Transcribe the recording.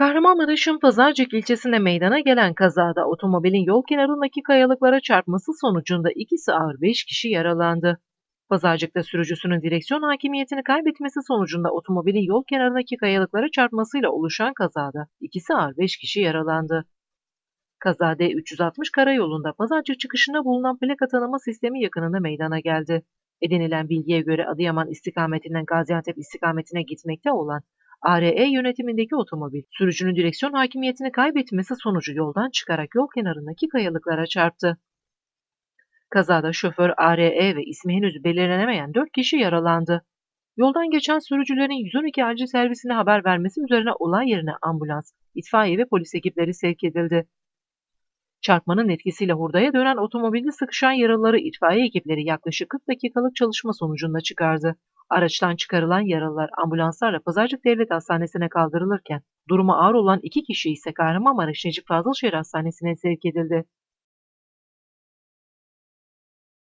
Kahramanmaraş'ın Pazarcık ilçesinde meydana gelen kazada otomobilin yol kenarındaki kayalıklara çarpması sonucunda ikisi ağır 5 kişi yaralandı. Pazarcık'ta sürücüsünün direksiyon hakimiyetini kaybetmesi sonucunda otomobilin yol kenarındaki kayalıklara çarpmasıyla oluşan kazada ikisi ağır 5 kişi yaralandı. Kaza D360 karayolunda Pazarcık çıkışında bulunan plaka tanıma sistemi yakınında meydana geldi. Edinilen bilgiye göre Adıyaman istikametinden Gaziantep istikametine gitmekte olan ARE yönetimindeki otomobil sürücünün direksiyon hakimiyetini kaybetmesi sonucu yoldan çıkarak yol kenarındaki kayalıklara çarptı. Kazada şoför ARE ve ismi henüz belirlenemeyen 4 kişi yaralandı. Yoldan geçen sürücülerin 112 acil servisine haber vermesi üzerine olay yerine ambulans, itfaiye ve polis ekipleri sevk edildi. Çarpmanın etkisiyle hurdaya dönen otomobilde sıkışan yaralıları itfaiye ekipleri yaklaşık 40 dakikalık çalışma sonucunda çıkardı. Araçtan çıkarılan yaralılar ambulanslarla Pazarcık Devlet Hastanesi'ne kaldırılırken durumu ağır olan iki kişi ise Kahramanmaraş Necip Fazıl Şehir Hastanesi'ne sevk edildi.